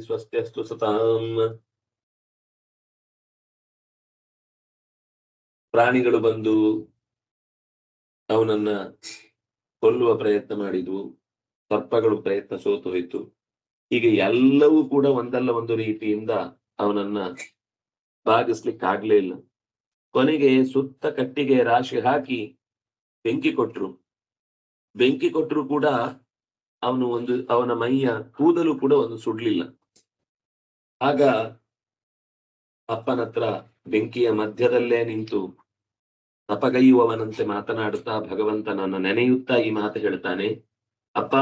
ಸ್ವಸ್ತ್ಯಸ್ತು ಸತಾಂ ಪ್ರಾಣಿಗಳು ಬಂದು ಅವನನ್ನ ಕೊಲ್ಲುವ ಪ್ರಯತ್ನ ಮಾಡಿದ್ವು. ಸರ್ಪಗಳು ಪ್ರಯತ್ನ ಸೋತು ಹೋಯಿತು. ಹೀಗೆ ಎಲ್ಲವೂ ಕೂಡ ಒಂದಲ್ಲ ಒಂದು ರೀತಿಯಿಂದ ಅವನನ್ನ ಭಾಗಿಸ್ಲಿಕ್ಕೆ ಆಗ್ಲೇ ಇಲ್ಲ. ಕೊನೆಗೆ ಸುತ್ತ ಕಟ್ಟಿಗೆ ರಾಶಿ ಹಾಕಿ ಬೆಂಕಿ ಕೊಟ್ರು. ಬೆಂಕಿ ಕೊಟ್ರು ಕೂಡ ಅವನು ಒಂದು, ಅವನ ಮೈಯ ಕೂದಲು ಕೂಡ ಒಂದು ಸುಡ್ಲಿಲ್ಲ. ಆಗ ಅಪ್ಪನ ಹತ್ರ ಬೆಂಕಿಯ ಮಧ್ಯದಲ್ಲೇ ನಿಂತು ತಪಗೈಯುವವನಂತೆ ಮಾತನಾಡುತ್ತಾ ಭಗವಂತನನ್ನ ನೆನೆಯುತ್ತಾ ಈ ಮಾತು ಹೇಳ್ತಾನೆ ಅಪ್ಪ,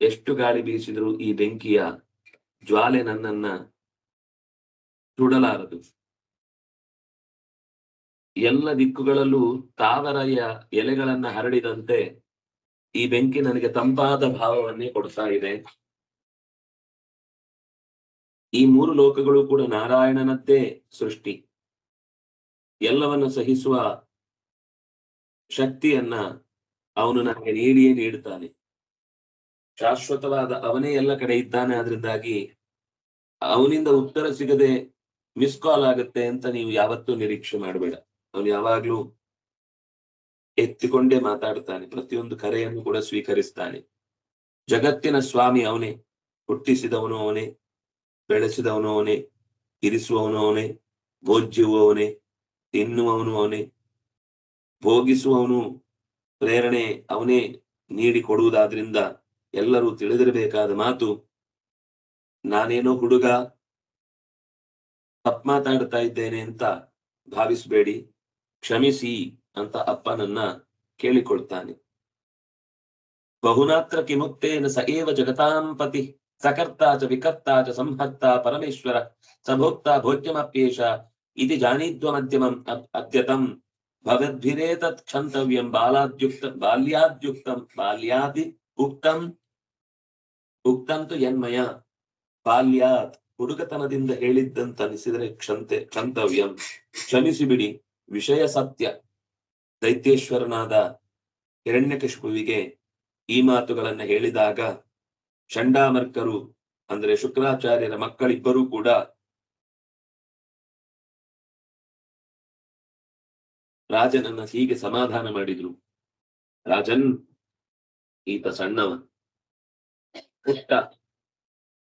ಎಷ್ಟು ಗಾಳಿ ಬೀಸಿದ್ರು ಈ ಬೆಂಕಿಯ ಜ್ವಾಲೆ ನನ್ನನ್ನ ಸುಡಲಾರದು. ಎಲ್ಲ ದಿಕ್ಕುಗಳಲ್ಲೂ ತಾವರಯ ಎಲೆಗಳನ್ನ ಹರಡಿದಂತೆ ಈ ಬೆಂಕಿ ನನಗೆ ತಂಪಾದ ಭಾವವನ್ನೇ ಕೊಡ್ತಾ ಇದೆ. ಈ ಮೂರು ಲೋಕಗಳು ಕೂಡ ನಾರಾಯಣನದ್ದೇ ಸೃಷ್ಟಿ. ಎಲ್ಲವನ್ನ ಸಹಿಸುವ ಶಕ್ತಿಯನ್ನ ಅವನು ನನಗೆ ನೀಡಿಯೇ ನೀಡುತ್ತಾನೆ. ಶಾಶ್ವತವಾದ ಅವನೇ ಎಲ್ಲ ಕಡೆ ಇದ್ದಾನೆ ಅದರಿಂದಾಗಿ ಅವನಿಂದ ಉತ್ತರ ಸಿಗದೆ ಮಿಸ್ ಕಾಲ್ ಆಗುತ್ತೆ ಅಂತ ನೀವು ಯಾವತ್ತೂ ನಿರೀಕ್ಷೆ ಮಾಡಬೇಡ. ಅವನು ಯಾವಾಗ್ಲೂ ಎತ್ತಿಕೊಂಡೇ ಮಾತಾಡ್ತಾನೆ. ಪ್ರತಿಯೊಂದು ಕರೆಯನ್ನು ಕೂಡ ಸ್ವೀಕರಿಸ್ತಾನೆ. ಜಗತ್ತಿನ ಸ್ವಾಮಿ ಅವನೇ, ಹುಟ್ಟಿಸಿದವನು ಅವನೇ, ಬೆಳೆಸಿದವನು ಅವನೇ, ಇರಿಸುವವನು ಅವನೇ ಭೋಜ್ಯುವವನೇ ತಿನ್ನುವವನು ಅವನೇ, ಭೋಗಿಸುವವನು ಪ್ರೇರಣೆ ಅವನೇ ನೀಡಿ ಕೊಡುವುದಾದ್ರಿಂದ ಎಲ್ಲರೂ ತಿಳಿದಿರಬೇಕಾದ ಮಾತು, ನಾನೇನೋ ಹುಡುಗ ತಪ್ಪು ಮಾತಾಡ್ತಾ ಇದ್ದೇನೆ ಅಂತ ಭಾವಿಸಬೇಡಿ, ಕ್ಷಮಿಸಿ. ಅಂತ ಅಪ್ಪನನ್ನ ಕೇಳಿಕೊಳ್ತಾನೆ. ಬಹುನಾತ್ರ ಕಿಮುಕ್ತೇನ ಸ ಏವ ಜಗತಾಂಪತಿ ಸಕರ್ತಾ ಚ ವಿಕರ್ತಾ ಚ ಸಂಹರ್ತ ಪರಮೇಶ್ವರ, ಸಭೋಕ್ತ ಭೋಜ್ಯಮಪ್ಯೇಷ ಇತಿ ಜಾನೀದ್ವ ಅದ್- ಅದ್ಯತಂ ಭವದ್ಭಿರೇತತ್ ಕ್ಷಂತವ್ಯಂ ಬಾಲಾದ್ಯುಕ್ತ ಬಾಲ್ಯಾದ್ಯುಕ್ತಂ ಬಾಲ್ಯಾದಿ ಉಕ್ತಂ ಉಕ್ತಂ ತು ಯನ್ಮಯ ಬಾಲ್ಯಾತ್ ಹುಡುಗತನದಿಂದ ಹೇಳಿದ್ದಂತನಿಸಿದರೆ ಕ್ಷಂತೆ ಕ್ಷಂತವ್ಯಂ ಕ್ಷಮಿಸಿಬಿಡಿ ವಿಷಯ ಸತ್ಯ. ದೈತ್ಯೇಶ್ವರನಾದ ಹಿರಣ್ಯಕಶಿಪುವಿಗೆ ಈ ಮಾತುಗಳನ್ನ ಹೇಳಿದಾಗ ಚಂಡಾಮರ್ಕರು ಅಂದ್ರೆ ಶುಕ್ರಾಚಾರ್ಯರ ಮಕ್ಕಳಿಬ್ಬರೂ ಕೂಡ ರಾಜನನ್ನ ಹೀಗೆ ಸಮಾಧಾನ ಮಾಡಿದ್ರು. ರಾಜನ್, ಈತ ಸಣ್ಣವ. ಪುಟ್ಟ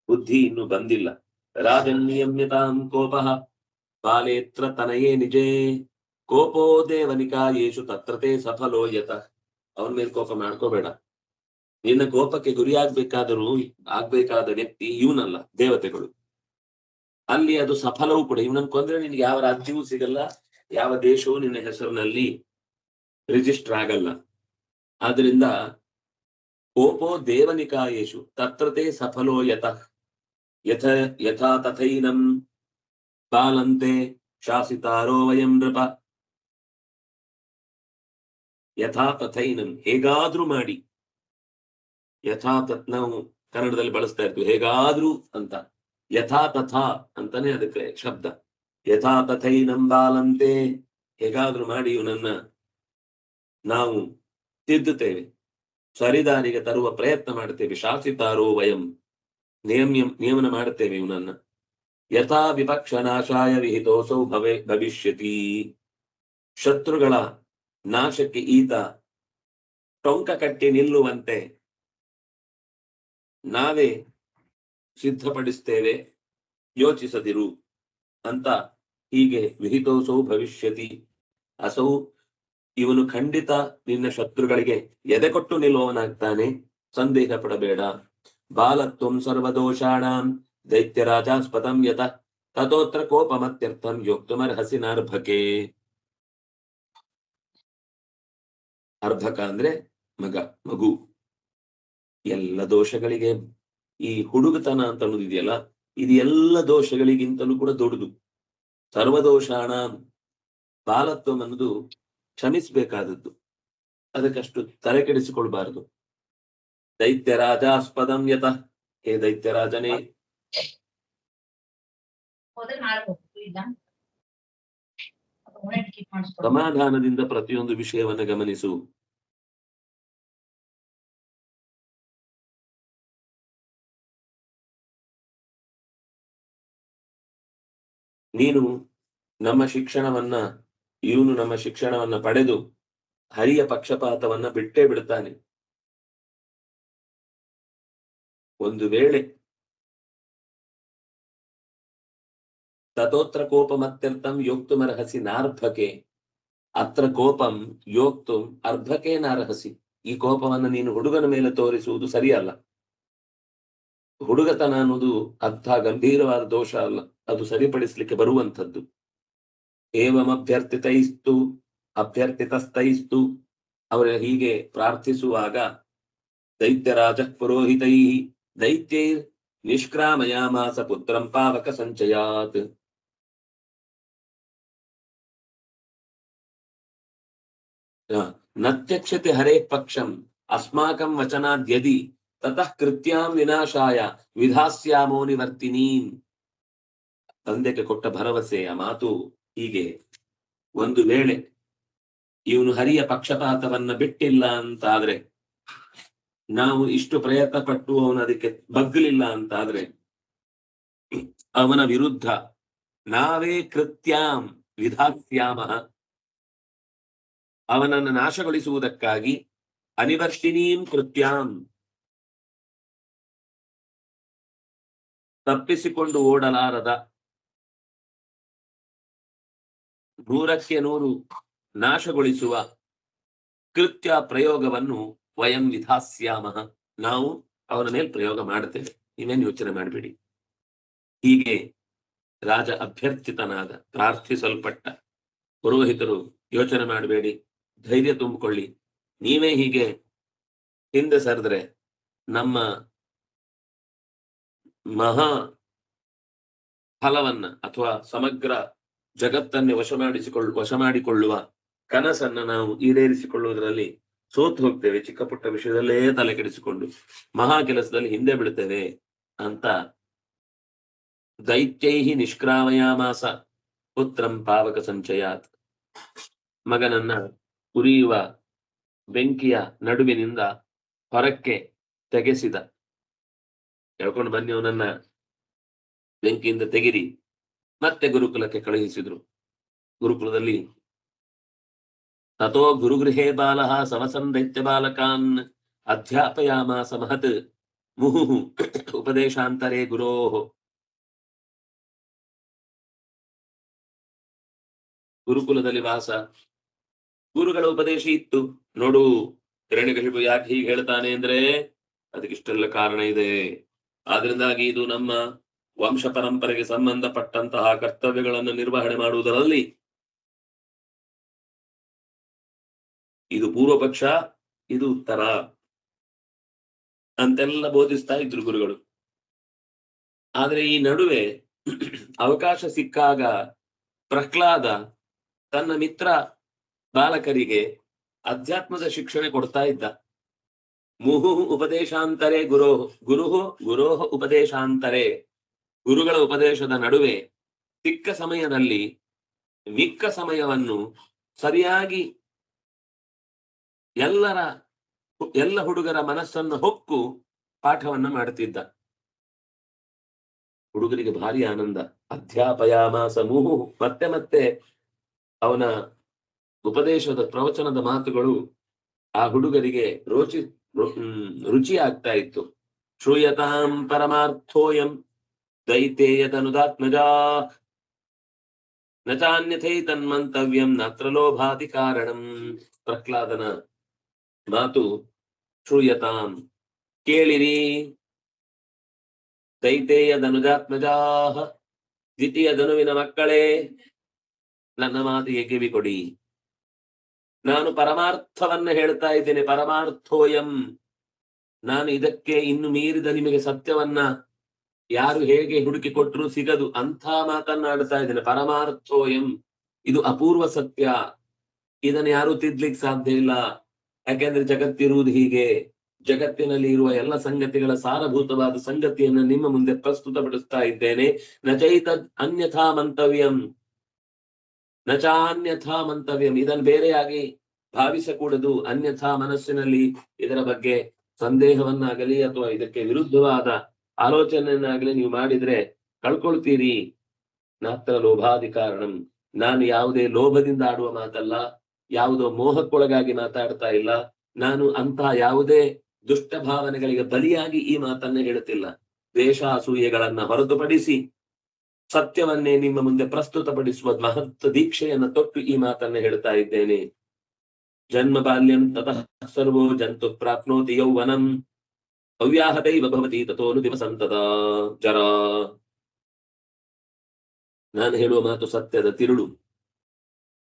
ಬುದ್ಧಿ ಇನ್ನು ಬಂದಿಲ್ಲ. ರಾಜನ್ ನಿಯಮ್ಯತಾಂ ಕೋಪ, ಬಾಲೇತ್ರ ತನಯೇ ನಿಜೇ. ಕೋಪೋ ದೇವನಿಕಾಯೇಶು ತತ್ರತೆ ಸಫಲೋ ಯತ. ಅವನ ಮೇಲೆ ಕೋಪ ಮಾಡ್ಕೋಬೇಡ. ನಿನ್ನ ಕೋಪಕ್ಕೆ ಗುರಿಯಾಗ್ಬೇಕಾದರೂ ಆಗ್ಬೇಕಾದ ವ್ಯಕ್ತಿ ಇವನಲ್ಲ, ದೇವತೆಗಳು. ಅಲ್ಲಿ ಅದು ಸಫಲವೂ ಕೂಡ. ಇವನನ್ ಕೊಂದ್ರೆ ನಿನ್ಗೆ ಯಾವ ರಾಜ್ಯವೂ ಸಿಗಲ್ಲ, ಯಾವ ದೇಶವೂ ನಿನ್ನ ಹೆಸರಿನಲ್ಲಿ ರಿಜಿಸ್ಟರ್ ಆಗಲ್ಲ. ಆದ್ರಿಂದ ಕೋಪೋ ದೇವನಿಕಾಯೇಶು ತತ್ರತೆ ಸಫಲೋ ಯತ. ಯಥ ಯಥಾ ತಥೈನಂ ಬಾಲಂತೆ ಶಾಸಿತಾರೋ ವಯಂ ನೃಪ. ಯಥಾ ತಥೈನಂ ಹೇಗಾದ್ರೂ ಮಾಡಿ. ಯಥಾ ತತ್ ನಾವು ಕನ್ನಡದಲ್ಲಿ ಬಳಸ್ತಾ ಇರ್ತೀವಿ. ಹೇಗಾದ್ರೂ ಅಂತ. ಯಥಾ ತಥಾ ಅಂತಾನೆ ಅದಕ್ಕೆ ಶಬ್ದ. ಯಥಾ ತಥೈನಂ ಬಾಲಂತೆ. ಹೇಗಾದ್ರೂ ಮಾಡಿ ಇವನನ್ನ ನಾವು ತಿದ್ದುತ್ತೇವೆ. ಸರಿದಾರಿಗೆ ತರುವ ಪ್ರಯತ್ನ ಮಾಡ್ತೇವೆ ಶಾಸಿತಾರೋ ವಯಂ. ನಿಯಮ್ಯ, ನಿಯಮನ ಮಾಡುತ್ತೇವೆ ಇವನನ್ನ. ಯಥಾ ವಿಪಕ್ಷ ನಾಶಾಯ ವಿಹಿತೋಸೌ ಭವೆ ಭವಿಷ್ಯತಿ. ಶತ್ರುಗಳ ನಾಶಕ್ಕೆ ಈತ ಟೊಂಕ ಕಟ್ಟಿ ನಿಲ್ಲುವಂತೆ ನಾವೇ ಸಿದ್ಧಪಡಿಸ್ತೇವೆ, ಯೋಚಿಸದಿರು ಅಂತ ಹೀಗೆ ವಿಹಿತೋಸೌ ಭವಿಷ್ಯತಿ. ಅಸೌ ಇವನು ಖಂಡಿತ ನಿನ್ನ ಶತ್ರುಗಳಿಗೆ ಎದೆ ಕೊಟ್ಟು ನಿಲ್ಲುವವನಾಗ್ತಾನೆ, ಸಂದೇಹ ಪಡಬೇಡ. ಬಾಲತ್ವಂ ಸರ್ವದೋಷಾಣಾಂ ದೈತ್ಯರಾಜಾಸ್ಪದಂ ಯತ, ತಥೋತ್ರ ಕೋಪಮತ್ಯರ್ಥಂ ಯೋಕ್ತುಮರ್ಹಸಿ ನಾರ್ಭಕೆ. ಅರ್ಭಕ ಅಂದ್ರೆ ಮಗ, ಮಗು. ಎಲ್ಲ ದೋಷಗಳಿಗೆ ಈ ಹುಡುಗತನ ಅಂತ ಅನ್ನೋದಿದೆಯಲ್ಲ, ಇದು ಎಲ್ಲ ದೋಷಗಳಿಗಿಂತಲೂ ಕೂಡ ದೊಡ್ಡದು. ಸರ್ವದೋಷಾಣ ಬಾಲತ್ವ ಅನ್ನೋದು ಕ್ಷಮಿಸ್ಬೇಕಾದದ್ದು. ಅದಕ್ಕಷ್ಟು ತಲೆ ಕೆಡಿಸಿಕೊಳ್ಬಾರದು. ದೈತ್ಯರಾಜಾಸ್ಪದಂ ಯತ, ಹೇ ದೈತ್ಯರಾಜನೇ. ಸಮಾಧಾನದಿಂದ ಪ್ರತಿಯೊಂದು ವಿಷಯವನ್ನು ಗಮನಿಸು. ನೀನು ನಮ್ಮ ಶಿಕ್ಷಣವನ್ನ, ಇವನು ನಮ್ಮ ಶಿಕ್ಷಣವನ್ನ ಪಡೆದು ಹರಿಯ ಪಕ್ಷಪಾತವನ್ನ ಬಿಟ್ಟೇ ಬಿಡ್ತಾನೆ. ಒಂದು ವೇಳೆ ತಥೋತ್ರ ಕೋಪಮತ್ಯರ್ಥಂ ಯೋಕ್ತುಮರ್ಹಸಿ ನಾರ್ಭಕೆ ಅತ್ರ ಕೋಪಂ ಯೋಕ್ತು ಅರ್ಧಕೆ ನಾರ್ಹಸಿ. ಈ ಕೋಪವನ್ನು ನೀನು ಹುಡುಗನ ಮೇಲೆ ತೋರಿಸುವುದು ಸರಿಯಲ್ಲ. ಹುಡುಗತನ ಅನ್ನೋದು ಅರ್ಥ ಗಂಭೀರವಾದ ದೋಷ ಅಲ್ಲ. ಅದು ಸರಿಪಡಿಸಲಿಕ್ಕೆ ಬರುವಂಥದ್ದು. ಏವಂ ಅಭ್ಯರ್ಥಿತೈಸ್ತು ಅಭ್ಯರ್ಥಿತಸ್ತೈಸ್ತು ಅವರ ಹೀಗೆ ಪ್ರಾರ್ಥಿಸುವಾಗ ದೈತ್ಯರಾಜ ಪುರೋಹಿತೈ ದೈತ್ಯೈ ನಿಷ್ಕ್ರಾಮಯಾಮಾಸ ಪುತ್ರಂ ಪಾವಕ ಸಂಚಯಾತ್. ನತ್ಯಕ್ಷತೆ ಹರೇ ಪಕ್ಷಂ ಅಸ್ಮಾಕಂ ವಚನಾದ್ಯದಿ ತತಃ ಕೃತ್ಯಾಂ ವಿನಾಶಾಯ ವಿಧಾಸ್ಯಾಮೋ ನಿವರ್ತಿನೀಂ. ತಂದೆಗೆ ಕೊಟ್ಟ ಭರವಸೆಯ ಮಾತು ಹೀಗೆ, ಒಂದು ವೇಳೆ ಇವನು ಹರಿಯ ಪಕ್ಷಪಾತವನ್ನ ಬಿಟ್ಟಿಲ್ಲ ಅಂತಾದ್ರೆ, ನಾವು ಇಷ್ಟು ಪ್ರಯತ್ನ ಪಟ್ಟು ಅವನು ಅದಕ್ಕೆ ಬಗ್ಗಲಿಲ್ಲ ಅಂತಾದ್ರೆ, ಅವನ ವಿರುದ್ಧ ನಾವೇ ಕೃತ್ಯಾಂ ವಿಧಾಸ್ಯಾಮ ಅವನನ್ನು ನಾಶಗೊಳಿಸುವುದಕ್ಕಾಗಿ ಅನಿವರ್ಷಿಣೀಂ ಕೃತ್ಯಾಂ. ತಪ್ಪಿಸಿಕೊಂಡು ಓಡಲಾರದ ನೂರಕ್ಕೆ ನೂರು ನಾಶಗೊಳಿಸುವ ಕೃತ್ಯ ಪ್ರಯೋಗವನ್ನು ವಯಂ ವಿಧಾಸ್ಯಾಮ. ನಾವು ಅವನ ಮೇಲೆ ಪ್ರಯೋಗ ಮಾಡುತ್ತೇವೆ. ನೀವೇನು ಯೋಚನೆ ಮಾಡಬೇಡಿ. ಹೀಗೆ ರಾಜ ಅಭ್ಯರ್ಥಿತನಾದ, ಪ್ರಾರ್ಥಿಸಲ್ಪಟ್ಟ ಪುರೋಹಿತರು ಯೋಚನೆ ಮಾಡಬೇಡಿ. ಧೈರ್ಯ ತುಂಬಿಕೊಳ್ಳಿ. ನೀವೇ ಹೀಗೆ ಹಿಂದೆ ಸರಿದ್ರೆ ನಮ್ಮ ಮಹಾ ಫಲವನ್ನ ಅಥವಾ ಸಮಗ್ರ ಜಗತ್ತನ್ನೇ ವಶ ಮಾಡಿಸಿಕೊಳ್ಳ, ವಶ ಮಾಡಿಕೊಳ್ಳುವ ಕನಸನ್ನ ನಾವು ಈಡೇರಿಸಿಕೊಳ್ಳುವುದರಲ್ಲಿ ಸೋತು ಹೋಗ್ತೇವೆ. ಚಿಕ್ಕ ಪುಟ್ಟ ವಿಷಯದಲ್ಲೇ ತಲೆ ಕೆಡಿಸಿಕೊಂಡು ಮಹಾ ಕೆಲಸದಲ್ಲಿ ಹಿಂದೆ ಬಿಡುತ್ತೇವೆ ಅಂತ ದೈತ್ಯೈಹಿ ನಿಷ್ಕ್ರಾಮಯಾಮಾಸ ಪುತ್ರಂ ಪಾವಕ ಸಂಚಯಾತ್ ಮಗನನ್ನ ಉರಿಯುವ ಬೆಂಕಿಯ ನಡುವಿನಿಂದ ಹೊರಕ್ಕೆ ತೆಗೆಸಿದ. ಹೇಳ್ಕೊಂಡು ಬನ್ನಿ ಅವನನ್ನ. ಬೆಂಕಿಯಿಂದ ತೆಗಿರಿ. ಮತ್ತೆ ಗುರುಕುಲಕ್ಕೆ ಕಳುಹಿಸಿದ್ರು. ಗುರುಕುಲದಲ್ಲಿ, ತಥೋ ಗುರುಗೃಹೇ ಬಾಲಃ ಸಮಸನ್ ದೈತ್ಯ ಬಾಲಕಾನ್ ಅಧ್ಯಾಪಯಾಮ ಸಮಹತ್ ಮುಹುಹು ಉಪದೇಶಾಂತರೇ ಗುರೋ. ಗುರುಕುಲದಲ್ಲಿ ವಾಸ ಗುರುಗಳ ಉಪದೇಶ ಇತ್ತು. ನೋಡು ಹಿರಣ್ಯಕಶಿಪು ಯಾಕೆ ಹೀಗೆ ಹೇಳ್ತಾನೆ ಅಂದ್ರೆ ಅದಕ್ಕಿಷ್ಟೆಲ್ಲ ಕಾರಣ ಇದೆ. ಆದ್ರಿಂದಾಗಿ ಇದು ನಮ್ಮ ವಂಶ ಪರಂಪರೆಗೆ ಸಂಬಂಧಪಟ್ಟಂತಹ ಕರ್ತವ್ಯಗಳನ್ನು ನಿರ್ವಹಣೆ ಮಾಡುವುದರಲ್ಲಿ ಇದು ಪೂರ್ವ ಪಕ್ಷ ಇದು ಉತ್ತರ ಅಂತೆಲ್ಲ ಬೋಧಿಸ್ತಾ ಇದ್ರು ಗುರುಗಳು. ಆದ್ರೆ ಈ ನಡುವೆ ಅವಕಾಶ ಸಿಕ್ಕಾಗ ಪ್ರಹ್ಲಾದ ತನ್ನ ಮಿತ್ರ ಬಾಲಕರಿಗೆ ಅಧ್ಯಾತ್ಮದ ಶಿಕ್ಷಣ ಕೊಡ್ತಾ ಇದ್ದ. ಮುಹು ಉಪದೇಶಾಂತರೇ ಗುರೋ, ಗುರುಹು ಗುರೋಹ ಉಪದೇಶಾಂತರೇ. ಗುರುಗಳ ಉಪದೇಶದ ನಡುವೆ ಸಿಕ್ಕ ಸಮಯದಲ್ಲಿ ಮಿಕ್ಕ ಸಮಯವನ್ನು ಸರಿಯಾಗಿ ಎಲ್ಲರ ಎಲ್ಲ ಹುಡುಗರ ಮನಸ್ಸನ್ನು ಹೊಕ್ಕು ಪಾಠವನ್ನ ಮಾಡುತ್ತಿದ್ದ ಹುಡುಗರಿಗೆ ಭಾರಿ ಆನಂದ. ಅಧ್ಯಾಪಯಾಮ ಸಮೂಹ. ಮತ್ತೆ ಮತ್ತೆ ಅವನ ಉಪದೇಶದ ಪ್ರವಚನದ ಮಾತುಗಳು ಆ ಹುಡುಗರಿಗೆ ರೋಚಿ ರುಚಿ ಆಗ್ತಾ ಇತ್ತು. ಶ್ರೂಯತಾಂ ಪರಮಾರ್ಥೋಯಂ ದೈತೇಯದನುದಾತ್ಮಜಾ ನಚಾನ್ಯಥೈ ಚಾನ್ಯಥೈ ತನ್ಮಂತವ್ಯಂ ನತ್ರ ಲೋಭಾತಿ ಕಾರಣಂ ಪ್ರಹ್ಲಾದನ ಮಾತು ಶ್ರೂಯತಾಂ. ಕೇಳಿರಿ. ದೈತೇಯದನುಜಾತ್ಮಜಾಹ ದ್ವಿತೀಯ ಧನುವಿನ ಮಕ್ಕಳೇ, ನನ್ನ ಮಾತಿಗೆ ಕಿವಿ ಕೊಡಿ ನಾನು ಪರಮಾರ್ಥವನ್ನ ಹೇಳ್ತಾ ಇದ್ದೇನೆ, ಪರಮಾರ್ಥೋಯಂ. ನಾನು ಇದಕ್ಕೆ ಇನ್ನು ಮೀರಿದ ನಿಮಗೆ ಸತ್ಯವನ್ನ ಯಾರು ಹೇಗೆ ಹುಡುಕಿ ಕೊಟ್ಟರು ಸಿಗದು ಅಂಥ ಮಾತನ್ನಾಡ್ತಾ ಇದ್ದೇನೆ. ಪರಮಾರ್ಥೋಯಂ, ಇದು ಅಪೂರ್ವ ಸತ್ಯ. ಇದನ್ನು ಯಾರು ತಿದ್ಲಿಕ್ಕೆ ಸಾಧ್ಯ ಇಲ್ಲ. ಯಾಕೆಂದ್ರೆ ಜಗತ್ತಿರುವುದು ಹೀಗೆ. ಜಗತ್ತಿನಲ್ಲಿ ಇರುವ ಎಲ್ಲ ಸಂಗತಿಗಳ ಸಾರಭೂತವಾದ ಸಂಗತಿಯನ್ನ ನಿಮ್ಮ ಮುಂದೆ ಪ್ರಸ್ತುತಪಡಿಸ್ತಾ ಇದ್ದೇನೆ. ನಚೈತ ಅನ್ಯಥಾ ಮಂತವ್ಯಂ. ನಚಾನ್ಯಥಾ ಮಂತವ್ಯಂ. ಇದನ್ನು ಬೇರೆಯಾಗಿ ಭಾವಿಸಕೂಡದು. ಅನ್ಯಥಾ ಮನಸ್ಸಿನಲ್ಲಿ ಇದರ ಬಗ್ಗೆ ಸಂದೇಹವನ್ನಾಗಲಿ ಅಥವಾ ಇದಕ್ಕೆ ವಿರುದ್ಧವಾದ ಆಲೋಚನೆಯನ್ನಾಗಲಿ ನೀವು ಮಾಡಿದ್ರೆ ಕಳ್ಕೊಳ್ತೀರಿ. ನಾತ್ರ ಲೋಭಾದಿ ಕಾರಣಂ. ನಾನು ಯಾವುದೇ ಲೋಭದಿಂದ ಆಡುವ ಮಾತಲ್ಲ. ಯಾವುದೋ ಮೋಹಕ್ಕೊಳಗಾಗಿ ಮಾತಾಡ್ತಾ ಇಲ್ಲ. ನಾನು ಅಂತ ಯಾವುದೇ ದುಷ್ಟ ಭಾವನೆಗಳಿಗೆ ಬಲಿಯಾಗಿ ಈ ಮಾತನ್ನ ಹೇಳುತ್ತಿಲ್ಲ. ದ್ವೇಷ ಅಸೂಯೆಗಳನ್ನ ಹೊರತುಪಡಿಸಿ ಸತ್ಯವನ್ನೇ ನಿಮ್ಮ ಮುಂದೆ ಪ್ರಸ್ತುತಪಡಿಸುವ ಮಹತ್ವ ದೀಕ್ಷೆಯನ್ನು ತೊಟ್ಟು ಈ ಮಾತನ್ನ ಹೇಳ್ತಾ ಇದ್ದೇನೆ. ಜನ್ಮ ಬಾಲ್ಯಂ ತತಃ ಸರ್ವೋ ಜಂತು ಪ್ರಾಪ್ನೋತಿ ಯೌವನಂ. ಅವ್ಯಾಹತೈವ ಭವತಿ ತಥೋನು ದಿವಸಂತದ ಜರ. ನಾನು ಹೇಳುವ ಮಾತು ಸತ್ಯದ ತಿರುಳು.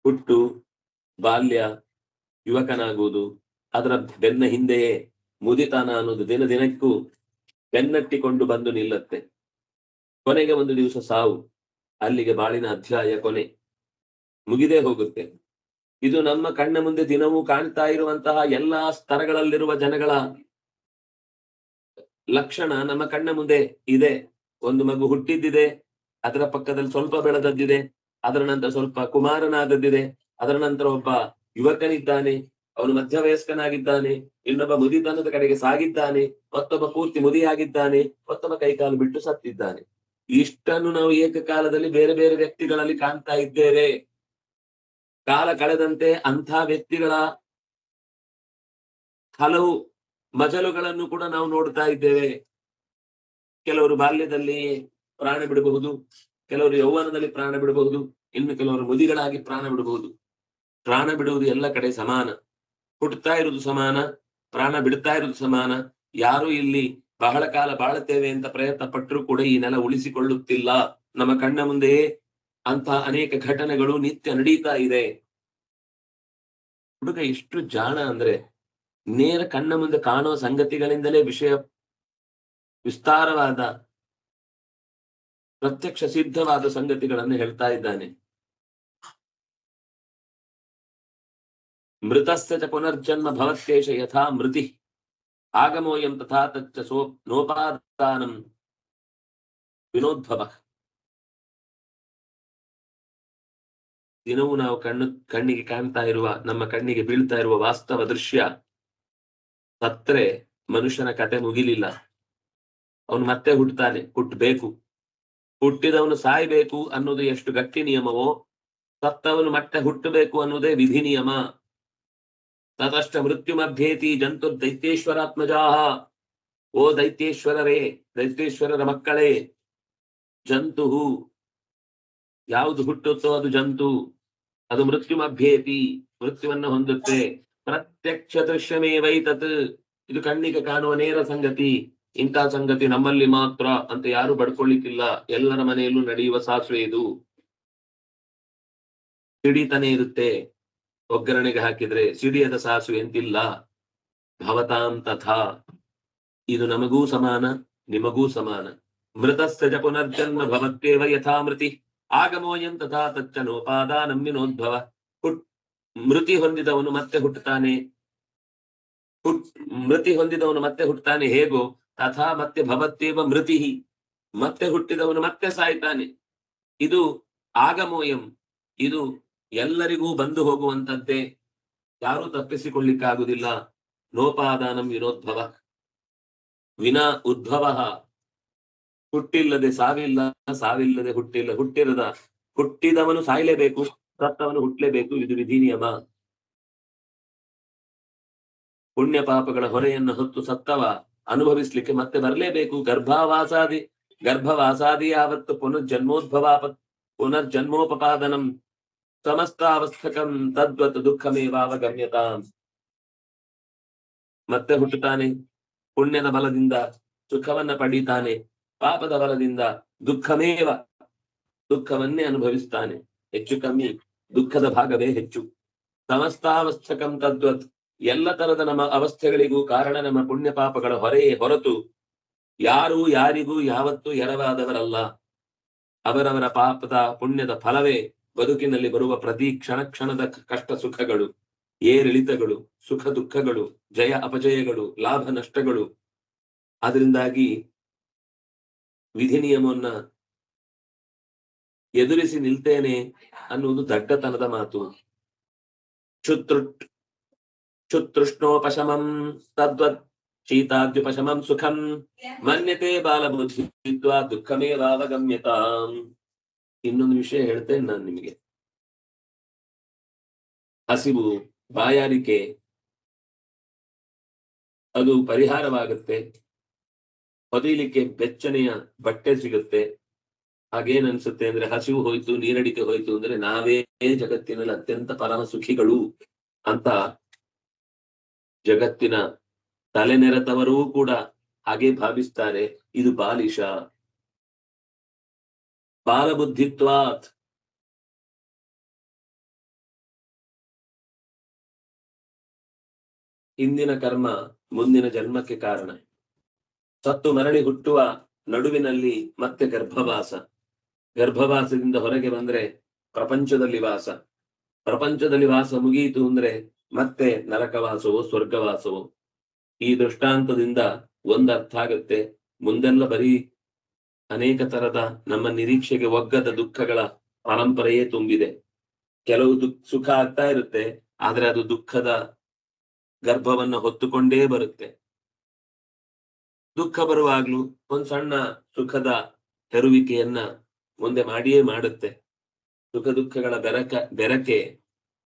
ಹುಟ್ಟು, ಬಾಲ್ಯ, ಯುವಕನಾಗುವುದು, ಅದರ ಬೆನ್ನ ಹಿಂದೆಯೇ ಮುದಿತನ ಅನ್ನೋದು ದಿನ ದಿನಕ್ಕೂ ಬೆನ್ನಟ್ಟಿಕೊಂಡು ಬಂದು ನಿಲ್ಲತ್ತೆ. ಕೊನೆಗೆ ಒಂದು ದಿವಸ ಸಾವು. ಅಲ್ಲಿಗೆ ಬಾಳಿನ ಅಧ್ಯಾಯ ಕೊನೆ. ಮುಗಿದೇ ಹೋಗುತ್ತೆ. ಇದು ನಮ್ಮ ಕಣ್ಣ ಮುಂದೆ ದಿನವೂ ಕಾಣ್ತಾ ಇರುವಂತಹ ಎಲ್ಲಾ ಸ್ತರಗಳಲ್ಲಿರುವ ಜನಗಳ ಲಕ್ಷಣ ನಮ್ಮ ಕಣ್ಣ ಮುಂದೆ ಇದೆ. ಒಂದು ಮಗು ಹುಟ್ಟಿದ್ದಿದೆ. ಅದರ ಪಕ್ಕದಲ್ಲಿ ಸ್ವಲ್ಪ ಬೆಳೆದದ್ದಿದೆ. ಅದರ ನಂತರ ಸ್ವಲ್ಪ ಕುಮಾರನಾದದ್ದಿದೆ. ಅದರ ನಂತರ ಒಬ್ಬ ಯುವಕನಿದ್ದಾನೆ. ಅವನು ಮಧ್ಯವಯಸ್ಕನಾಗಿದ್ದಾನೆ. ಇನ್ನೊಬ್ಬ ಮುದಿತನದ ಕಡೆಗೆ ಸಾಗಿದ್ದಾನೆ. ಮತ್ತೊಬ್ಬ ಪೂರ್ತಿ ಮುದಿಯಾಗಿದ್ದಾನೆ. ಮತ್ತೊಬ್ಬ ಕೈಕಾಲು ಬಿಟ್ಟು ಸತ್ತಿದ್ದಾನೆ. ಇಷ್ಟನ್ನು ನಾವು ಏಕಕಾಲದಲ್ಲಿ ಬೇರೆ ಬೇರೆ ವ್ಯಕ್ತಿಗಳಲ್ಲಿ ಕಾಣ್ತಾ ಇದ್ದೇವೆ. ಕಾಲ ಕಳೆದಂತೆ ಅಂಥ ವ್ಯಕ್ತಿಗಳ ಹಲವು ಮಜಲುಗಳನ್ನು ಕೂಡ ನಾವು ನೋಡ್ತಾ ಇದ್ದೇವೆ. ಕೆಲವರು ಬಾಲ್ಯದಲ್ಲಿ ಪ್ರಾಣ ಬಿಡಬಹುದು, ಕೆಲವರು ಯೌವನದಲ್ಲಿ ಪ್ರಾಣ ಬಿಡಬಹುದು, ಇನ್ನು ಕೆಲವರು ಮುದಿಗಳಾಗಿ ಪ್ರಾಣ ಬಿಡಬಹುದು. ಪ್ರಾಣ ಬಿಡುವುದು ಎಲ್ಲ ಕಡೆ ಸಮಾನ. ಹುಟ್ಟುತ್ತಾ ಇರುವುದು ಸಮಾನ, ಪ್ರಾಣ ಬಿಡ್ತಾ ಇರುವುದು ಸಮಾನ. ಯಾರು ಇಲ್ಲಿ ಬಹಳ ಕಾಲ ಬಾಳುತ್ತೇವೆ ಅಂತ ಪ್ರಯತ್ನ ಪಟ್ಟರೂ ಕೂಡ ಈ ನೆಲ ಉಳಿಸಿಕೊಳ್ಳುತ್ತಿಲ್ಲ. ನಮ್ಮ ಕಣ್ಣ ಮುಂದೆ ಅಂತಹ ಅನೇಕ ಘಟನೆಗಳು ನಿತ್ಯ ನಡೀತಾ ಇದೆ. ಹುಡುಗ ಎಷ್ಟು ಜಾಣ ಅಂದ್ರೆ ನೇರ ಕಣ್ಣ ಮುಂದೆ ಕಾಣುವ ಸಂಗತಿಗಳಿಂದಲೇ ವಿಷಯ ವಿಸ್ತಾರವಾದ, ಪ್ರತ್ಯಕ್ಷ ಸಿದ್ಧವಾದ ಸಂಗತಿಗಳನ್ನು ಹೇಳ್ತಾ ಇದ್ದಾನೆ. ಮೃತಸ್ಯ ಪುನರ್ಜನ್ಮ ಭವತ್ಯೇಷ ಯಥಾ ಮೃತಿ. ಆಗಮೋಯಂ ತಥಾ ತಚ್ಚ ಸೋ ನೋಪಾದಾನಂ ವಿನೋದ್ಭವ. ದಿನವೂ ನಾವು ಕಣ್ಣು ಕಣ್ಣಿಗೆ ಕಾಣ್ತಾ ಇರುವ, ನಮ್ಮ ಕಣ್ಣಿಗೆ ಬೀಳ್ತಾ ಇರುವ ವಾಸ್ತವ ದೃಶ್ಯ ಸತ್ರೆ ಮನುಷ್ಯನ ಕತೆ ಮುಗಿಲಿಲ್ಲ. ಅವನು ಮತ್ತೆ ಹುಟ್ಟುತ್ತಾನೆ ಹುಟ್ಟಬೇಕು ಹುಟ್ಟಿದವನು ಸಾಯ್ಬೇಕು ಅನ್ನೋದು ಎಷ್ಟು ಗಟ್ಟಿ ನಿಯಮವೋ, ಸತ್ತವನು ಮತ್ತೆ ಹುಟ್ಟಬೇಕು ಅನ್ನೋದೇ ವಿಧಿ ನಿಯಮ ತತಷ್ಟ ಮೃತ್ಯುಮಭ್ಯೇತಿ ಜಂತು ದೈತ್ಯೇಶ್ವರಾತ್ಮಜಾಹ ಓ ದೈತ್ಯೇಶ್ವರರೇ, ದೈತ್ಯೇಶ್ವರರ ಮಕ್ಕಳೇ, ಜಂತು ಯಾವುದು ಹುಟ್ಟುತ್ತೋ ಅದು ಜಂತು, ಅದು ಮೃತ್ಯುಮಭ್ಯೇತಿ ಮೃತ್ಯುವನ್ನು ಹೊಂದುತ್ತೆ. ಪ್ರತ್ಯಕ್ಷ ದೃಶ್ಯಮೇವೈ ವೈತತ್. ಇದು ಕಣ್ಣಿಗೆ ಕಾಣುವ ನೇರ ಸಂಗತಿ, ಇಂಥ ಸಂಗತಿ ನಮ್ಮಲ್ಲಿ ಮಾತ್ರ ಅಂತ ಯಾರು ಬಡ್ಕೊಳ್ಳಿಕ್ಕಿಲ್ಲ ಎಲ್ಲರ ಮನೆಯಲ್ಲೂ ನಡೆಯುವ ಸಾಸುವೆ ಇದು. ಸಿಡಿತಾನೆ ಇರುತ್ತೆ. ಒಗ್ಗರಣೆಗೆ ಹಾಕಿದ್ರೆ ಸಿಡಿಯದ ಸಾಸು ಎಂತಿಲ್ಲ? ಭವತಾಂ ತಥಾ. ಇದು ನಮಗೂ ಸಮಾನ, ನಿಮಗೂ ಸಮಾನ. ಮೃತ ಸಜ ಪುನರ್ಜನ್ಮ ಭವತ್ಯೇವ ಯಥಾ ಮೃತಿ ಆಗಮೋಯಂ ತಥಾ ತಚ್ಚ ನೋಪಾದ ವಿನೋದ್ಭವ. ಹುಟ್, ಮೃತಿ ಹೊಂದಿದವನು ಮತ್ತೆ ಹುಟ್ಟುತ್ತಾನೆ. ಹುಟ್, ಮೃತಿ ಹೊಂದಿದವನು ಮತ್ತೆ ಹುಟ್ಟುತ್ತಾನೆ. ಹೇಗೋ, ತಥಾ ಮತ್ತೆ ಭವತ್ಯೇವ ಮೃತಿ ಮತ್ತೆ ಹುಟ್ಟಿದವನು ಮತ್ತೆ ಸಾಯ್ತಾನೆ. ಇದು ಆಗಮೋಯಂ. ಇದು ಎಲ್ಲರಿಗೂ ಬಂದು ಹೋಗುವಂತದ್ದೆ ಯಾರೂ ತಪ್ಪಿಸಿಕೊಳ್ಳಿಕ್ಕಾಗುವುದಿಲ್ಲ. ನೋಪಾದಾನಂ ವಿನೋದ್ಭವ. ವಿನಾ ಉದ್ಭವ. ಹುಟ್ಟಿಲ್ಲದೆ ಸಾವಿಲ್ಲ, ಸಾವಿಲ್ಲದೆ ಹುಟ್ಟಿಲ್ಲ, ಹುಟ್ಟಿರದ, ಹುಟ್ಟಿದವನು ಸಾಯಲೇಬೇಕು, ಸತ್ತವನು ಹುಟ್ಟಲೇಬೇಕು, ಇದು ವಿಧಿ ನಿಯಮ. ಪುಣ್ಯ ಪಾಪಗಳ ಹೊರೆಯನ್ನು ಹೊತ್ತು ಸತ್ತವ ಅನುಭವಿಸ್ಲಿಕ್ಕೆ ಮತ್ತೆ ಬರಲೇಬೇಕು. ಗರ್ಭಾವಾಸಾದಿ ಗರ್ಭವಾಸಾದಿ ಯಾವತ್ತು ಪುನರ್ಜನ್ಮೋದ್ಭವ ಪುನರ್ಜನ್ಮೋಪಪಾದನಂ. ಸಮಸ್ತಾವಸ್ಥಕಂ ತದ್ವತ್ ದುಃಖಮೇವಾವಗಮ್ಯತಾಂ. ಮತ್ತೆ ಹುಟ್ಟುತ್ತಾನೆ, ಪುಣ್ಯದ ಬಲದಿಂದ ಸುಖವನ್ನ ಪಡೀತಾನೆ, ಪಾಪದ ಬಲದಿಂದ ದುಃಖಮೇವ ದುಃಖವನ್ನೇ ಅನುಭವಿಸ್ತಾನೆ. ಹೆಚ್ಚು ಕಮ್ಮಿ ದುಃಖದ ಭಾಗವೇ ಹೆಚ್ಚು. ಸಮಸ್ತಾವಸ್ಥಕಂ ತದ್ವತ್ ಎಲ್ಲ ತರದ ನಮ್ಮ ಅವಸ್ಥೆಗಳಿಗೂ ಕಾರಣ ನಮ್ಮ ಪುಣ್ಯ ಪಾಪಗಳ ಹೊರೆಯೇ ಹೊರತು ಯಾರು ಯಾರಿಗೂ ಯಾವತ್ತೂ ಎರವಾದವರಲ್ಲ. ಅವರವರ ಪಾಪದ ಪುಣ್ಯದ ಫಲವೇ ಬದುಕಿನಲ್ಲಿ ಬರುವ ಪ್ರತಿ ಕ್ಷಣ ಕ್ಷಣದ ಕಷ್ಟ ಸುಖಗಳು, ಏರಿಳಿತಗಳು, ಸುಖ ದುಃಖಗಳು, ಜಯ ಅಪಜಯಗಳು, ಲಾಭ ನಷ್ಟಗಳು. ಅದರಿಂದಾಗಿ ವಿಧಿ ನಿಯಮವನ್ನ ಎದುರಿಸಿ ನಿಲ್ತೇನೆ ಅನ್ನುವುದು ದಡ್ಡತನದ ಮಾತು. ಕ್ಷುತೃಟ್ ಕ್ಷುತೃಷ್ಣೋಪಶಮಂ ತದ್ವತ್ ಶೀತಾದ್ಯುಪಶಮಂ ಸುಖಂ. ಮನ್ಯತೆ ಬಾಲಬುದ್ಧಿತ್ವಾ ದುಃಖಮೇವಾವಗಮ್ಯತಾಂ. ಇನ್ನೊಂದು ವಿಷಯ ಹೇಳ್ತೇನೆ ನಾನು ನಿಮಗೆ. ಹಸಿವು, ಬಾಯಾರಿಕೆ, ಅದು ಪರಿಹಾರವಾಗುತ್ತೆ. ಹೊದಿಲಿಕ್ಕೆ ಬೆಚ್ಚನೆಯ ಬಟ್ಟೆ ಸಿಗುತ್ತೆ. ಹಾಗೇನ್ ಅನ್ಸುತ್ತೆ ಅಂದ್ರೆ ಹಸಿವು ಹೋಯ್ತು, ನೀರಡಿಕೆ ಹೋಯ್ತು ಅಂದ್ರೆ ನಾವೇ ಜಗತ್ತಿನಲ್ಲಿ ಅತ್ಯಂತ ಪರಮ ಸುಖಿಗಳು ಅಂತ ಜಗತ್ತಿನ ತಲೆನೆರೆತವರೂ ಕೂಡ ಹಾಗೆ ಭಾವಿಸ್ತಾರೆ. ಇದು ಬಾಲಿಶ. ಬಾಲಬುದ್ಧಿತ್ವಾತ್ ಇಂದಿನ ಕರ್ಮ ಮುಂದಿನ ಜನ್ಮಕ್ಕೆ ಕಾರಣ. ಸತ್ತು ಮರಳಿ ಹುಟ್ಟುವ ನಡುವಿನಲ್ಲಿ ಮತ್ತೆ ಗರ್ಭವಾಸ. ಗರ್ಭವಾಸದಿಂದ ಹೊರಗೆ ಬಂದ್ರೆ ಪ್ರಪಂಚದಲ್ಲಿ ವಾಸ. ಪ್ರಪಂಚದಲ್ಲಿ ವಾಸ ಮುಗಿಯಿತು ಅಂದ್ರೆ ಮತ್ತೆ ನರಕವಾಸವೋ, ಸ್ವರ್ಗವಾಸವೋ. ಈ ದೃಷ್ಟಾಂತದಿಂದ ಒಂದರ್ಥ ಆಗುತ್ತೆ ಮುಂದೆಲ್ಲ ಬರೀ ಅನೇಕ ತರದ ನಮ್ಮ ನಿರೀಕ್ಷೆಗೆ ಒಗ್ಗದ ದುಃಖಗಳ ಪರಂಪರೆಯೇ ತುಂಬಿದೆ. ಕೆಲವು ದುಃಖ ಸುಖ ಆಗ್ತಾ ಇರುತ್ತೆ, ಆದ್ರೆ ಅದು ದುಃಖದ ಗರ್ಭವನ್ನ ಹೊತ್ತುಕೊಂಡೇ ಬರುತ್ತೆ. ದುಃಖ ಬರುವಾಗ್ಲೂ ಒಂದ್ ಸಣ್ಣ ಸುಖದ ಹೆರುವಿಕೆಯನ್ನ ಮುಂದೆ ಮಾಡಿಯೇ ಮಾಡುತ್ತೆ. ಸುಖ ದುಃಖಗಳ ಬೆರಕ, ಬೆರಕೆ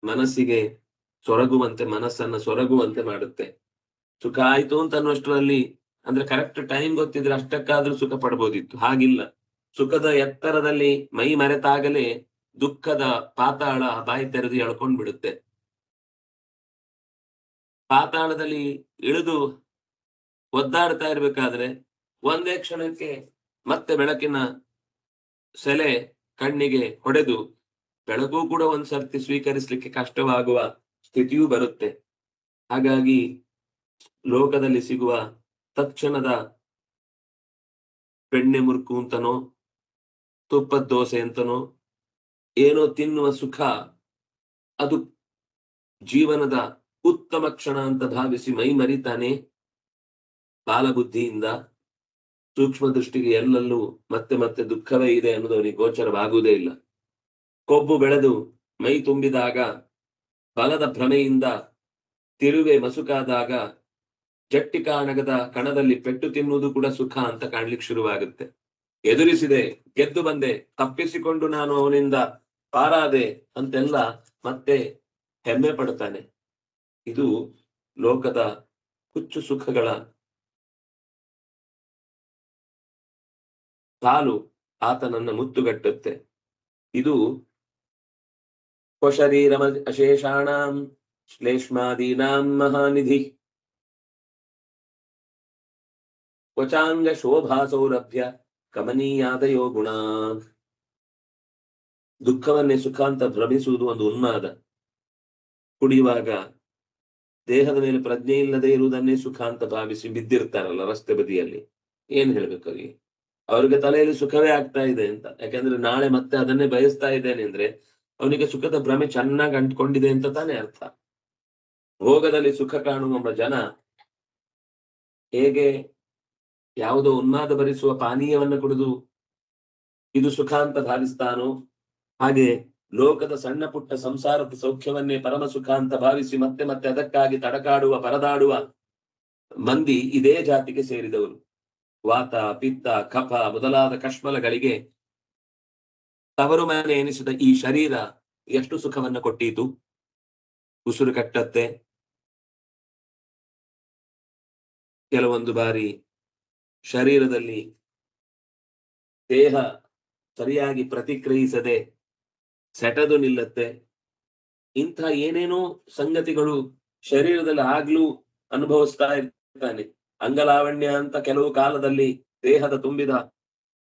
ಮನಸ್ಸಿಗೆ ಸೊರಗುವಂತೆ, ಮನಸ್ಸನ್ನ ಸೊರಗುವಂತೆ ಮಾಡುತ್ತೆ. ಸುಖ ಆಯ್ತು ಅಂತ ಅನ್ನುವಷ್ಟರಲ್ಲಿ ಅಂದ್ರೆ ಕರೆಕ್ಟ್ ಟೈಮ್ ಗೊತ್ತಿದ್ರೆ ಅಷ್ಟಕ್ಕಾದ್ರೂ ಸುಖ ಪಡ್ಬೋದಿತ್ತು. ಹಾಗಿಲ್ಲ. ಸುಖದ ಎತ್ತರದಲ್ಲಿ ಮೈ ಮರೆತಾಗಲೇ ದುಃಖದ ಪಾತಾಳ ಬಾಯಿ ತೆರೆದು ಎಳ್ಕೊಂಡ್ ಬಿಡುತ್ತೆ ಪಾತಾಳದಲ್ಲಿ ಇಳಿದು ಒದ್ದಾಡ್ತಾ ಇರ್ಬೇಕಾದ್ರೆ ಒಂದೇ ಕ್ಷಣಕ್ಕೆ ಮತ್ತೆ ಬೆಳಕಿನ ಸೆಲೆ ಕಣ್ಣಿಗೆ ಹೊಡೆದು ಬೆಳಕು ಕೂಡ ಒಂದ್ಸರ್ತಿ ಸ್ವೀಕರಿಸಲಿಕ್ಕೆ ಕಷ್ಟವಾಗುವ ಸ್ಥಿತಿಯೂ ಬರುತ್ತೆ. ಹಾಗಾಗಿ ಲೋಕದಲ್ಲಿ ಸಿಗುವ ತಕ್ಷಣದ ಬೆಣ್ಣೆ ಮುರುಕು ಅಂತನೋ, ತುಪ್ಪದ ದೋಸೆ ಅಂತನೋ, ಏನೋ ತಿನ್ನುವ ಸುಖ, ಅದು ಜೀವನದ ಉತ್ತಮ ಕ್ಷಣ ಅಂತ ಭಾವಿಸಿ ಮೈ ಮರಿತಾನೆ. ಬಾಲಬುದ್ಧಿಯಿಂದ ಸೂಕ್ಷ್ಮ ದೃಷ್ಟಿಗೆ ಎಲ್ಲಲ್ಲೂ ಮತ್ತೆ ಮತ್ತೆ ದುಃಖವೇ ಇದೆ ಅನ್ನೋದು ಅವನಿಗೆ ಗೋಚರವಾಗುವುದೇ ಇಲ್ಲ. ಕೊಬ್ಬು ಬೆಳೆದು ಮೈ ತುಂಬಿದಾಗ, ಬಲದ ಭ್ರಮೆಯಿಂದ ತಿರುವೆ ಮಸುಕಾದಾಗ ಜಟ್ಟಿ ಕಾಣಗದ ಕಣದಲ್ಲಿ ಪೆಟ್ಟು ತಿನ್ನುವುದು ಕೂಡ ಸುಖ ಅಂತ ಕಾಣ್ಲಿಕ್ಕೆ ಶುರುವಾಗುತ್ತೆ. ಎದುರಿಸಿದೆ, ಗೆದ್ದು ಬಂದೆ, ತಪ್ಪಿಸಿಕೊಂಡು ನಾನು ಅವನಿಂದ ಪಾರಾದೆ ಅಂತೆಲ್ಲ ಮತ್ತೆ ಹೆಮ್ಮೆ ಪಡ್ತಾನೆ ಇದು ಲೋಕದ ಹುಚ್ಚು ಸುಖಗಳ ಸಾಲು ಆತನನ್ನ ಮುತ್ತುಗಟ್ಟುತ್ತೆ. ಇದು ಸ್ವಶರೀರಮ ಅಶೇಷಾಣಾಂ ಶ್ಲೇಷ್ಮಾದೀನಾಂ ಮಹಾನಿಧಿ. ಕ್ವಚಾಂಗ ಶೋಭಾ ಸೌರಭ್ಯ ಕಮನೀಯಾದಯೋ ಗುಣ. ದುಃಖವನ್ನೇ ಸುಖ ಅಂತ ಭ್ರಮಿಸುವುದು ಒಂದು ಉನ್ಮಾದ. ಕುಡಿಯುವಾಗ ದೇಹದ ಮೇಲೆ ಪ್ರಜ್ಞೆ ಇಲ್ಲದೆ ಇರುವುದನ್ನೇ ಸುಖ ಅಂತ ಭಾವಿಸಿ ಬಿದ್ದಿರ್ತಾರಲ್ಲ ರಸ್ತೆ ಬದಿಯಲ್ಲಿ. ಏನ್ ಹೇಳ್ಬೇಕು ಅವ್ರಿಗೆ ಅವ್ರಿಗೆ ತಲೆಯಲ್ಲಿ ಸುಖವೇ ಆಗ್ತಾ ಇದೆ ಅಂತ. ಯಾಕಂದ್ರೆ ನಾಳೆ ಮತ್ತೆ ಅದನ್ನೇ ಬಯಸ್ತಾ ಇದ್ದೇನೆ ಅಂದ್ರೆ ಅವನಿಗೆ ಸುಖದ ಭ್ರಮೆ ಚೆನ್ನಾಗಿ ಅಂಟ್ಕೊಂಡಿದೆ ಅಂತ ತಾನೇ ಅರ್ಥ. ಭೋಗದಲ್ಲಿ ಸುಖ ಕಾಣುವ ಜನ ಹೇಗೆ ಯಾವುದೋ ಉನ್ಮಾದ ಭರಿಸುವ ಪಾನೀಯವನ್ನು ಕುಡಿದು ಇದು ಸುಖ ಅಂತ ಭಾವಿಸ್ತಾನೋ? ಹಾಗೆ ಲೋಕದ ಸಣ್ಣ ಪುಟ್ಟ ಸಂಸಾರದ ಸೌಖ್ಯವನ್ನೇ ಪರಮ ಸುಖ ಅಂತ ಭಾವಿಸಿ ಮತ್ತೆ ಮತ್ತೆ ಅದಕ್ಕಾಗಿ ತಡಕಾಡುವ, ಪರದಾಡುವ ಮಂದಿ ಇದೇ ಜಾತಿಗೆ ಸೇರಿದವರು. ವಾತ, ಪಿತ್ತ, ಕಫ ಮೊದಲಾದ ಕಶ್ಮಲಗಳಿಗೆ ತವರು ಮನೆ ಎನಿಸಿದ ಈ ಶರೀರ ಎಷ್ಟು ಸುಖವನ್ನು ಕೊಟ್ಟೀತು? ಉಸಿರು ಕಟ್ಟತ್ತೆ. ಕೆಲವೊಂದು ಬಾರಿ ಶರೀರದಲ್ಲಿ ದೇಹ ಸರಿಯಾಗಿ ಪ್ರತಿಕ್ರಿಯಿಸದೆ ಸೆಟದು ನಿಲ್ಲತ್ತೆ. ಇಂಥ ಏನೇನೋ ಸಂಗತಿಗಳು ಶರೀರದಲ್ಲಿ ಆಗ್ಲೂ ಅನುಭವಿಸ್ತಾ ಇರ್ತಾನೆ. ಅಂಗಲಾವಣ್ಯ ಅಂತ ಕೆಲವು ಕಾಲದಲ್ಲಿ ದೇಹದ ತುಂಬಿದ,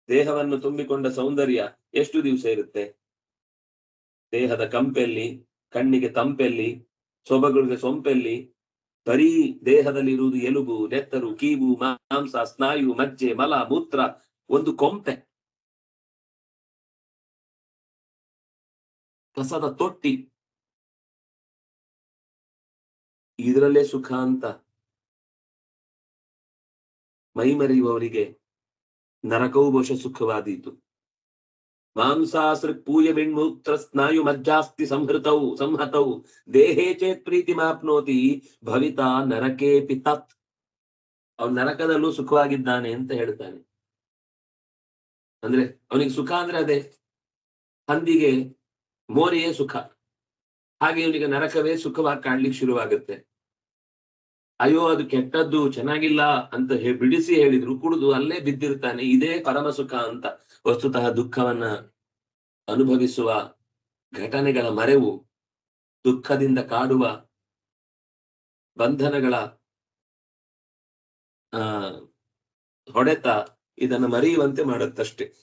ದೇಹವನ್ನು ತುಂಬಿಕೊಂಡ ಸೌಂದರ್ಯ ಎಷ್ಟು ದಿವಸ ಇರುತ್ತೆ? ದೇಹದ ಕಂಪೆಲ್ಲಿ, ಕಣ್ಣಿಗೆ ತಂಪೆಲ್ಲಿ, ಸೊಬಗುಳಿಗೆ ಸೊಂಪೆಲ್ಲಿ ಬರೀ ದೇಹದಲ್ಲಿರುವುದು ಎಲುಬು, ನೆತ್ತರು, ಕೀವು, ಮಾಂಸ, ಸ್ನಾಯು, ಮಜ್ಜೆ, ಮಲ, ಮೂತ್ರ, ಒಂದು ಕೊಂಪೆ. ಕಸದ ತೊಟ್ಟಿ. ಇದರಲ್ಲೇ ಸುಖ ಅಂತ ಮೈಮರೆಯುವವರಿಗೆ ನರಕವು ಬಹುಶಃ ಸುಖವಾದೀತು. ಮಾಂಸಾಸೃಕ್ ಪೂಯ ಬಿಣ್ಮೂತ್ರ ಸ್ನಾಯು ಮಜ್ಜಾಸ್ತಿ ಸಂಹೃತೌ ಸಂಹತೌ ದೇಹೇ ಚೇತ್ ಪ್ರೀತಿ ಮಾಪ್ನೋತಿ, ಭವಿತಾ ನರಕೇ ಪಿತತ್ ಅವನು ನರಕದಲ್ಲೂ ಸುಖವಾಗಿದ್ದಾನೆ ಅಂತ ಹೇಳ್ತಾನೆ. ಅಂದ್ರೆ ಅವನಿಗೆ ಸುಖ ಅಂದ್ರೆ ಅದೇ, ಹಂದಿಗೆ ಮೋರೆಯೇ ಸುಖ. ಹಾಗೆ ಇವನಿಗೆ ನರಕವೇ ಸುಖವಾಗಿ ಕಾಣ್ಲಿಕ್ಕೆ ಶುರುವಾಗುತ್ತೆ. ಅಯ್ಯೋ, ಅದು ಕೆಟ್ಟದ್ದು, ಚೆನ್ನಾಗಿಲ್ಲ ಅಂತ ಹೇ, ಬಿಡಿಸಿ ಹೇಳಿದ್ರು, ಕುಡಿದು ಅಲ್ಲೇ ಬಿದ್ದಿರ್ತಾನೆ. ಇದೇ ಪರಮ ಸುಖ ಅಂತ. ವಸ್ತುತಃ ದುಃಖವನ್ನ ಅನುಭವಿಸುವ ಘಟನೆಗಳ ಮರೆವು, ದುಃಖದಿಂದ ಕಾಡುವ ಬಂಧನಗಳ, ಆ, ಹೊಡೆತ ಇದನ್ನು ಮರೆಯುವಂತೆ ಮಾಡುತ್ತಷ್ಟೆ.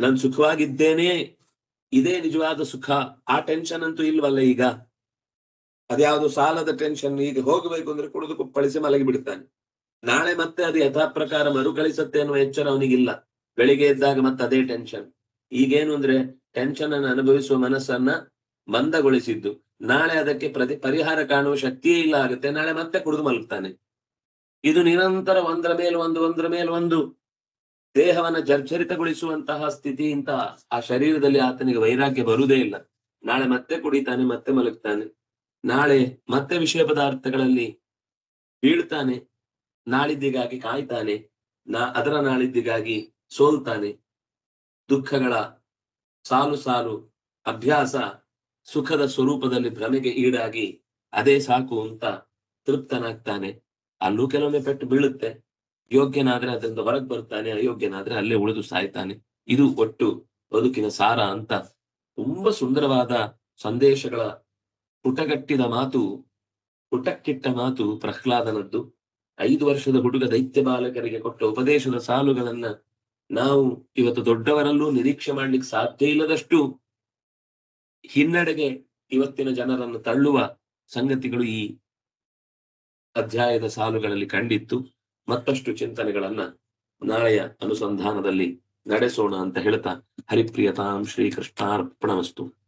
ನಾನು ಸುಖವಾಗಿದ್ದೇನೆ, ಇದೇ ನಿಜವಾದ ಸುಖ. ಆ ಟೆನ್ಷನ್ ಅಂತೂ ಇಲ್ವಲ್ಲ ಈಗ? ಅದ್ಯಾವುದು ಸಾಲದ ಟೆನ್ಷನ್ ಈಗ ಹೋಗಬೇಕು ಅಂದ್ರೆ ಕುಡಿದು ಕುಪ್ಪಳಿಸಿ ಮಲಗಿ ಬಿಡ್ತಾನೆ. ನಾಳೆ ಮತ್ತೆ ಅದು ಯಥಾ ಪ್ರಕಾರ ಮರುಕಳಿಸತ್ತೆ ಅನ್ನುವ ಎಚ್ಚರ ಅವನಿಗಿಲ್ಲ. ಬೆಳಿಗ್ಗೆ ಎದ್ದಾಗ ಮತ್ತೆ ಅದೇ ಟೆನ್ಷನ್ ಈಗೇನು ಅಂದ್ರೆ ಟೆನ್ಷನ್ ಅನ್ನು ಅನುಭವಿಸುವ ಮನಸ್ಸನ್ನ ಮಂದಗೊಳಿಸಿದ್ದು. ನಾಳೆ ಅದಕ್ಕೆ ಪ್ರತಿ ಪರಿಹಾರ ಕಾಣುವ ಶಕ್ತಿಯೇ ಇಲ್ಲ ಆಗುತ್ತೆ. ನಾಳೆ ಮತ್ತೆ ಕುಡಿದು ಮಲಗ್ತಾನೆ. ಇದು ನಿರಂತರ ಒಂದರ ಮೇಲೆ ಒಂದು, ಒಂದರ ಮೇಲೆ ಒಂದು. ದೇಹವನ್ನ ಜರ್ಜರಿತಗೊಳಿಸುವಂತಹ ಸ್ಥಿತಿ ಇಂತಹ ಆ ಶರೀರದಲ್ಲಿ ಆತನಿಗೆ ವೈರಾಗ್ಯ ಬರುವುದೇ ಇಲ್ಲ. ನಾಳೆ ಮತ್ತೆ ಕುಡಿತಾನೆ, ಮತ್ತೆ ಮಲಗ್ತಾನೆ. ನಾಳೆ ಮತ್ತೆ ವಿಷಯ ಪದಾರ್ಥಗಳಲ್ಲಿ ಬೀಳ್ತಾನೆ ನಾಳಿದ್ದಿಗಾಗಿ ಕಾಯ್ತಾನೆ, ನಾ ಅದರ ನಾಳಿದ್ದಿಗಾಗಿ ಸೋಲ್ತಾನೆ. ದುಃಖಗಳ ಸಾಲು ಸಾಲು, ಅಭ್ಯಾಸ ಸುಖದ ಸ್ವರೂಪದಲ್ಲಿ ಭ್ರಮೆಗೆ ಈಡಾಗಿ ಅದೇ ಸಾಕು ಅಂತ ತೃಪ್ತನಾಗ್ತಾನೆ. ಅಲ್ಲೂ ಕೆಲವೊಮ್ಮೆ ಪೆಟ್ಟು ಬೀಳುತ್ತೆ. ಯೋಗ್ಯನಾದ್ರೆ ಅದರಿಂದ ಹೊರಗೆ ಬರ್ತಾನೆ, ಅಯೋಗ್ಯನಾದ್ರೆ ಅಲ್ಲೇ ಉಳಿದು ಸಾಯ್ತಾನೆ. ಇದು ಒಟ್ಟು ಬದುಕಿನ ಸಾರ ಅಂತ ತುಂಬಾ ಸುಂದರವಾದ ಸಂದೇಶಗಳ ಪುಟಗಟ್ಟಿದ ಮಾತು, ಪುಟಕ್ಕಿಟ್ಟ ಮಾತು ಪ್ರಹ್ಲಾದನದ್ದು. ಐದು ವರ್ಷದ ಹುಡುಗ ದೈತ್ಯ ಬಾಲಕರಿಗೆ ಕೊಟ್ಟ ಉಪದೇಶದ ಸಾಲುಗಳನ್ನ ನಾವು ಇವತ್ತು ದೊಡ್ಡವರಲ್ಲೂ ನಿರೀಕ್ಷೆ ಮಾಡ್ಲಿಕ್ಕೆ ಸಾಧ್ಯ ಇಲ್ಲದಷ್ಟು ಹಿನ್ನಡೆಗೆ ಇವತ್ತಿನ ಜನರನ್ನು ತಳ್ಳುವ ಸಂಗತಿಗಳು ಈ ಅಧ್ಯಾಯದ ಸಾಲುಗಳಲ್ಲಿ ಕಂಡಿತ್ತು. ಮತ್ತಷ್ಟು ಚಿಂತನೆಗಳನ್ನ ನಾಳೆಯ ಅನುಸಂಧಾನದಲ್ಲಿ ನಡೆಸೋಣ ಅಂತ ಹೇಳ್ತಾ ಹರಿಪ್ರಿಯತಾಂ ಶ್ರೀಕೃಷ್ಣಾರ್ಪಣಮಸ್ತು.